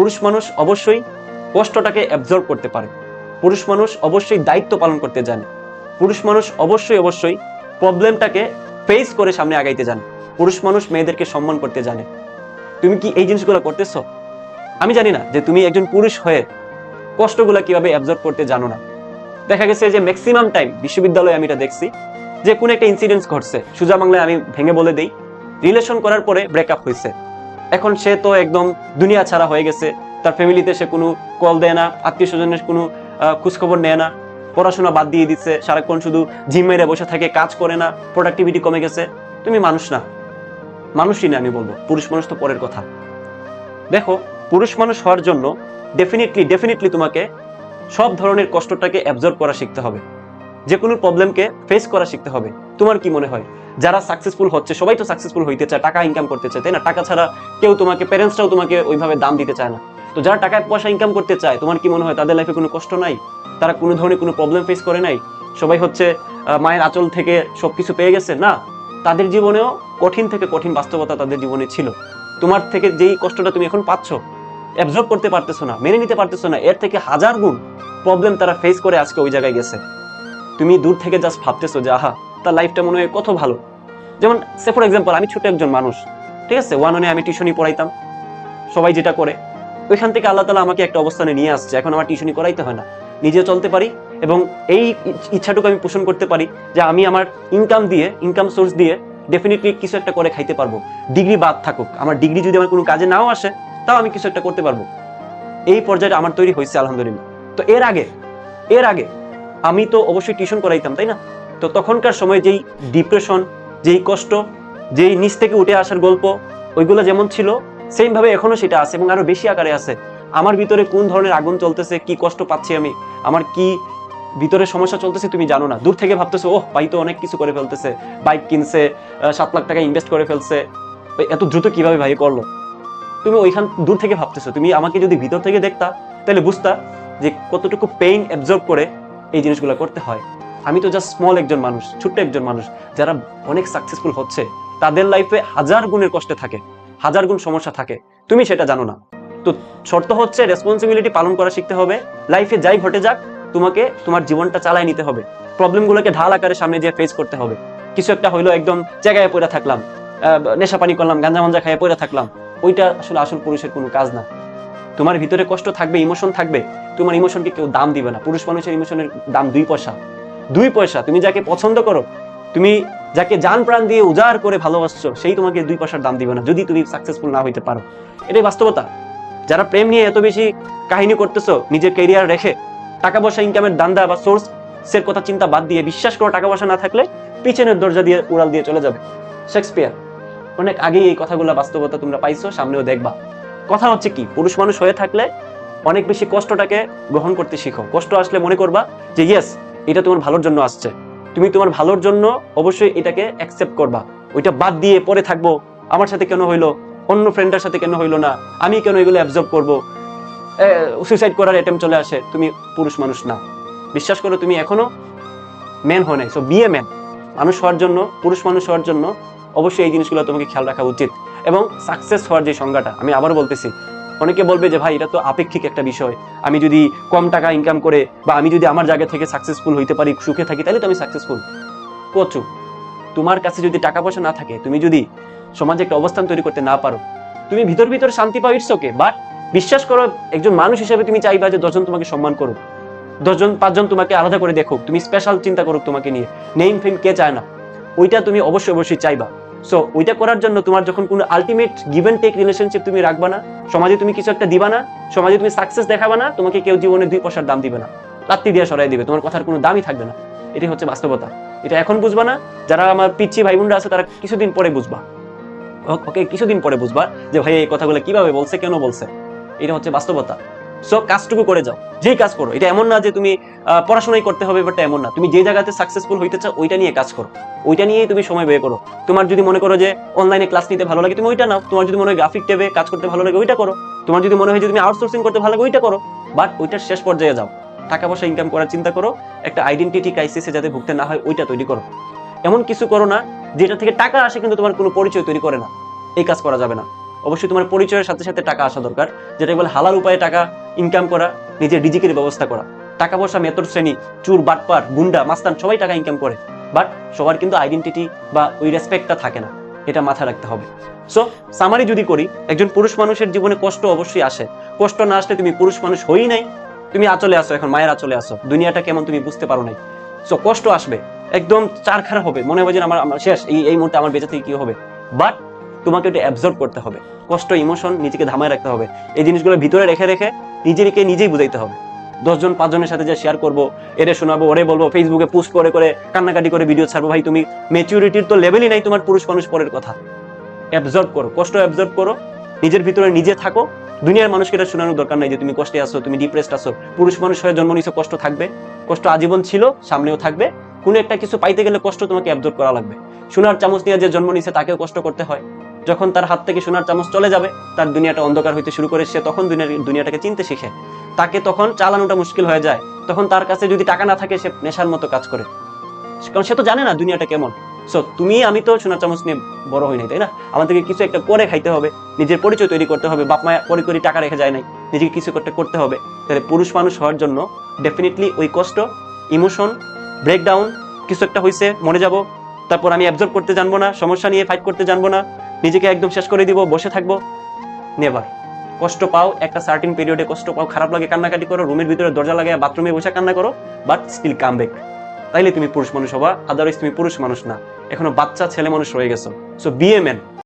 পুরুষ মানুষ অবশ্যই কষ্টটাকে অ্যাবজর্ব করতে পারে। পুরুষ মানুষ অবশ্যই দায়িত্ব পালন করতে জানে। পুরুষ মানুষ অবশ্যই অবশ্যই প্রবলেমটাকে ফেস করে সামনে আগাইতে জানে। পুরুষ মানুষ মেয়েদেরকে সম্মান করতে জানে। তুমি কি এই জিনিসগুলো করতেছো? আমি জানি না যে তুমি একজন পুরুষ হয়ে কষ্টগুলো কীভাবে অ্যাবজর্ব করতে জানো না। দেখা গেছে যে ম্যাক্সিমাম টাইম বিশ্ববিদ্যালয়ে আমি এটা দেখছি যে কোনো একটা ইনসিডেন্স ঘটছে। সুজা বাংলায় আমি ভেঙে বলে দিই। রিলেশন করার পরে ব্রেকআপ হয়েছে। এখন সে তো একদম দুনিয়া ছাড়া হয়ে গেছে। তার ফ্যামিলিতে সে কোনো কল দেয় না আত্মীয় স্বজনের কোনো খোঁজখবর নেয় না। পড়াশোনা বাদ দিয়ে দিচ্ছে, সারাক্ষণ শুধু জিম মেরে বসে থাকে, কাজ করে না প্রোডাক্টিভিটি কমে গেছে। তুমি মানুষ না। মানুষই না, আমি বলব। পুরুষ মানুষ তো পরের কথা। দেখো, পুরুষ মানুষ হওয়ার জন্য ডেফিনেটলি ডেফিনেটলি তোমাকে সব ধরনের কষ্টটাকে অ্যাবজর্ব করা শিখতে হবে। যে কোনো প্রবলেমকে ফেস করা শিখতে হবে। তোমার কি মনে হয়? যারা সাকসেসফুল হচ্ছে, সবাই তো সাকসেসফুল হইতে চায়, টাকা ইনকাম করতে চায়, তাই না? টাকা ছাড়া কেউ তোমাকে প্যারেন্টসরাও তোমাকে ওইভাবে দাম দিতে চায় না। তো যারা টাকা পয়সা ইনকাম করতে চায়, তোমার কি মনে হয়, তাদের লাইফে কোনো কষ্ট নাই? তারা কোনো ধরনের কোনো প্রবলেম ফেস করে নাই? সবাই হচ্ছে মায়ের আঁচল থেকে সবকিছু পেয়ে গেছে? না। তাদের জীবনেও কঠিন থেকে কঠিন বাস্তবতা তাদের জীবনে ছিল। তোমার থেকে যেই কষ্টটা তুমি এখন পাচ্ছ অ্যাবজর্ব করতে পারতেছো না, মেনে নিতে পারতেছো না, এর থেকে হাজার গুণ প্রবলেম তারা ফেস করে আজকে ওই জায়গায় গেছে। তুমি দূর থেকে জাস্ট ভাবতেছো যে, আহা, তার লাইফটা মনে হয় কত ভালো। যেমন সে ফর এক্সাম্পল আমি ছোট একজন মানুষ, ঠিক আছে? ওয়ান ওয়ানে আমি টিউশনি পড়াইতাম, সবাই যেটা করে, ওইখান থেকে আল্লাহ তালা আমাকে একটা অবস্থানে নিয়ে আসছে। এখন আমার টিউশনি করাইতে হয় না নিজে চলতে পারি এবং এই ইচ্ছাটুকু আমি পোষণ করতে পারি যে, আমি আমার ইনকাম দিয়ে ইনকাম সোর্স দিয়ে ডেফিনেটলি কিছু একটা করে খাইতে পারব। ডিগ্রি বাদ থাকুক, আমার ডিগ্রি যদি আমার কোনো কাজে নাও আসে, তাও আমি কিছু একটা করতে পারব। এই পর্যায়ে আমার তৈরি হয়েছে, আলহামদুলিল্লাহ। তো এর আগে এর আগে আমি তো অবশ্যই টিউশন করাইতাম, তাই না? তো তখনকার সময় যেই ডিপ্রেশন যেই কষ্ট, যেই নিচ থেকে উঠে আসার গল্প, ওইগুলো যেমন ছিল সেম ভাবে এখনও সেটা আছে এবং আরও বেশি আকারে আছে। আমার ভিতরে কোন ধরনের আগুন চলতেছে, কি কষ্ট পাচ্ছি আমি, আমার কি ভিতরে সমস্যা চলতেছে তুমি জানো না। দূর থেকে ভাবতেছো, ওহ, ভাই তো অনেক কিছু করে ফেলতেছে বাইক কিনছে সাত লাখ টাকা ইনভেস্ট করে ফেলছে। এত দ্রুত কীভাবে ভাই করল? তুমি ওইখান, দূর থেকে ভাবতেছো, তুমি আমাকে যদি ভিতর থেকে দেখতা, তাহলে বুঝতা যে কতটুকু পেইন অ্যাবজর্ব করে এই জিনিসগুলো করতে হয়। আমি তো জাস্ট স্মল একজন মানুষ, ছোট্ট একজন মানুষ, যারা অনেক সাকসেসফুল হচ্ছে, তাদের লাইফে হাজার গুণের কষ্টে থাকে, হাজার গুণ সমস্যা থাকে। তুমি সেটা জানো না। তো শর্ত হচ্ছে রেসপন্সিবিলিটি পালন করা শিখতে হবে লাইফে যাই ঘটে যাক, তোমাকে তোমার জীবনটা চালায় নিতে হবে। প্রবলেমগুলোকে ঢাল আকারে সামনে দিয়ে ফেস করতে হবে। কিছু একটা হইল একদম জায়গায় পড়ে থাকলাম নেশা পানি করলাম গাঞ্জা মাঞ্জা খাইয়ে পড়ে থাকলাম, ওইটা আসলে আসল পুরুষের কোনো কাজ না। তোমার ভিতরে কষ্ট থাকবে ইমোশন থাকবে, তোমার ইমোশনকে কেউ দাম দিবে না। পুরুষ মানুষের ইমোশনের দাম দুই পয়সা। দুই পয়সা, তুমি যাকে পছন্দ করো, তুমি যাকে জান প্রাণ দিয়ে উজাড় করে ভালোবাসছো, সেই তোমাকে দুই পয়সার দাম দিবে না, যদি তুমি সাকসেসফুল না হইতে পারো। এটাই বাস্তবতা। যারা প্রেম নিয়ে এত বেশি কাহিনী করতেছো, নিজের ক্যারিয়ার রেখে, টাকা পয়সা ইনকামের দান্দা বা সোর্স এর কথা চিন্তা বাদ দিয়ে বিশ্বাস করো, টাকা পয়সা না থাকলে পিছনের দরজা দিয়ে উড়াল দিয়ে চলে যাবে। শেক্সপিয়ার, অনেক আগেই এই কথাগুলো বাস্তবতা তোমরা পাইছো, সামনেও দেখবা। কথা হচ্ছে কি, পুরুষ মানুষ হয়ে থাকলে অনেক বেশি কষ্টটাকে গ্রহণ করতে শিখো। কষ্ট আসলে মনে করবা যে, ইয়েস, এটা তোমার ভালোর জন্য আসছে। তুমি তোমার ভালোর জন্য অবশ্যই এটাকে অ্যাকসেপ্ট করবা। ওইটা বাদ দিয়ে পরে থাকব, আমার সাথে কেন হইল? অন্য ফ্রেন্ডের সাথে কেন হইল না? আমি কেন এগুলো অ্যাবজর্ব করব? সুইসাইড করার অ্যাটেম্প চলে আসে। তুমি পুরুষ মানুষ না। বিশ্বাস করো, তুমি এখনও ম্যান হয় নাই। সো বিয়ে ম্যান মানুষ হওয়ার জন্য, পুরুষ মানুষ হওয়ার জন্য অবশ্যই এই জিনিসগুলো তোমাকে খেয়াল রাখা উচিত। এবং সাকসেস হওয়ার যে সংজ্ঞাটা, আমি আবার বলতেছি, অনেকে বলবে যে ভাই, এটা তো আপেক্ষিক একটা বিষয়। আমি যদি কম টাকা ইনকাম করে বা আমি যদি আমার জায়গা থেকে সাকসেসফুল হইতে পারি, সুখে থাকি, তাহলে তো আমি সাকসেসফুল কচু, তোমার কাছে যদি টাকা পয়সা না থাকে, তুমি যদি সমাজে একটা অবস্থান তৈরি করতে না পারো, তুমি ভিতর ভিতর শান্তি পাও ইটস ওকে বাট বিশ্বাস করো, একজন মানুষ হিসেবে তুমি চাইবা যে দশজন তোমাকে সম্মান করুক। দশজন, পাঁচজন তোমাকে আলাদা করে দেখুক, তুমি স্পেশাল চিন্তা করুক তোমাকে নিয়ে। নেইম ফেম কে চায় না, ওইটা তুমি অবশ্যই অবশ্যই চাইবা। সো ওইটা করার জন্য তোমার যখন কোনো ultimate give and take relationship তুমি রাখবা না, সমাজে তুমি কিছু একটা দিবা না, সমাজে তুমি সাকসেস দেখাবা না, তোমাকে কেউ জীবনে দুই পয়সার দাম দিবে না, লাত্তি দিয়ে সরাই দিবে, তোমার কথার কোনো দামই থাকবে না। এটাই হচ্ছে বাস্তবতা। এটা এখন বুঝবা না, যারা আমার পিচ্ছি ভাই বোনরা আছে, তারা কিছুদিন পরে বুঝবা। ওকে কিছুদিন পরে বুঝবা যে ভাই, এই কথাগুলো কীভাবে বলছে, কেন বলছে? এটা হচ্ছে বাস্তবতা। সো কাজটুকু করে যাও। যেই কাজ করো, এটা এমন না যে তুমি পড়াশোনাই করতে হবে ব্যাপারটা এমন না। তুমি যে জায়গাতে সাকসেসফুল হইতে চাও, ওইটা নিয়ে কাজ করো। ওইটা নিয়েই তুমি সময় ব্যয় করো। তোমার যদি মনে করো যে অনলাইনে ক্লাস নিতে ভালো লাগে, তুমি ওইটা নাও। তোমার যদি মনে হয় গ্রাফিক টেবে কাজ করতে ভালো লাগে, ওইটা করো। তোমার যদি মনে হয় যে তুমি আউটসোর্সিং করতে ভালো লাগে, ওইটা করো। বাট ওইটার শেষ পর্যায়ে যাও। টাকা পয়সা ইনকাম করার চিন্তা করো। একটা আইডেন্টিটি ক্রাইসিসে যাতে ভুগতে না হয়, ওইটা তৈরি করো। এমন কিছু করো না, যেটা থেকে টাকা আসে কিন্তু তোমার কোনো পরিচয় তৈরি করে না। এই কাজ করা যাবে না। অবশ্যই তোমার পরিচয়ের সাথে সাথে টাকা আসা দরকার যেটা বলে হালাল উপায়ে টাকা ইনকাম করা, নিজের ডিজিকের ব্যবস্থা করা। টাকা পয়সা মেতর শ্রেণি, চুর, বাটপার, গুন্ডা, মাস্তান, সবাই টাকা ইনকাম করে। বাট সবার কিন্তু আইডেন্টিটি বা ওই রেসপেক্টটা থাকে না। এটা মাথায় রাখতে হবে। সো সামারি যদি করি, একজন পুরুষ মানুষের জীবনে কষ্ট অবশ্যই আসে। কষ্ট না আসলে তুমি পুরুষ মানুষ হই নাই। তুমি আচলে আসো এখন মায়ের আচলে আসো দুনিয়াটা কেমন তুমি বুঝতে পারো নাই। সো কষ্ট আসবে। একদম চার খারাপ হবে। মনে হবে যে আমার আমার শেষ। এই এই মুহূর্তে আমার বেঁচে থেকে কি হবে? বাট তোমাকে এটা অ্যাবজর্ব করতে হবে। কষ্ট ইমোশন নিজেকে ধামায় রাখতে হবে। এই জিনিসগুলো ভিতরে রেখে রেখে নিজেকে নিজেই বুঝাইতে হবে। দশজন, পাঁচজনের সাথে যে শেয়ার করব, এরে শোনাবো, ওরে বলব ফেসবুকে পোস্ট করে করে, কান্নাকাটি করে ভিডিও ছাড়বো, ভাই তুমি মেচুরিটির তো লেভেলই নাই তোমার পুরুষ মানুষ পরের কথা। অ্যাবজর্ব করো, কষ্ট অ্যাবজর্ব করো, নিজের ভিতরে নিজে থাকো। দুনিয়ার মানুষকে এটা শোনানোর দরকার নাই যে তুমি কষ্টে আসো তুমি ডিপ্রেসড আসো পুরুষ মানুষ হয়ে জন্ম নিছো কষ্ট থাকবে। কষ্ট আজীবন ছিল, সামনেও থাকবে। কোনো একটা কিছু পাইতে গেলে কষ্ট তোমাকে অ্যাবজর্ব করা লাগবে। সোনার চামচ নিয়ে যে জন্ম নিছে তাকেও কষ্ট করতে হয়। যখন তার হাত থেকে সোনার চামচ চলে যাবে, তার দুনিয়াটা অন্ধকার হইতে শুরু করে সে তখন দুনিয়াটাকে চিনতে শিখে। তাকে তখন চালানোটা মুশকিল হয়ে যায়। তখন তার কাছে যদি টাকা না থাকে, সে নেশার মতো কাজ করে। কারণ সে তো জানে না দুনিয়াটা কেমন। সো তুমি, আমি তো সোনার চামচ নিয়ে বড় হই নাই, তাই না? আমাদেরকে কিছু একটা করে খাইতে হবে, নিজের পরিচয় তৈরি করতে হবে, বাপ মা করি করি টাকা রেখে যায় নাই, নিজেকে কিছু করতে করতে হবে। তাহলে পুরুষ মানুষ হওয়ার জন্য ডেফিনেটলি ওই কষ্ট ইমোশন ব্রেকডাউন কিছু একটা হয়েছে মরে যাব, তারপর আমি অ্যাবজর্ব করতে জানব না, সমস্যা নিয়ে ফাইট করতে জানব না নিজেকে একদম শেষ করে দিব, বসে থাকব। নেবার কষ্ট পাও, একটা সার্টিন পিরিয়ডে কষ্ট পাও, খারাপ লাগে, কান্নাকাটি করো, রুমের ভিতরে দরজা লাগায় বাথরুমে বসে কান্না করো বাট স্টিল কাম ব্যাক তাইলে তুমি পুরুষ মানুষ হবা আদারওয়াইজ তুমি পুরুষ মানুষ না। এখনও বাচ্চা, ছেলে মানুষ রয়ে গেছো। So B a man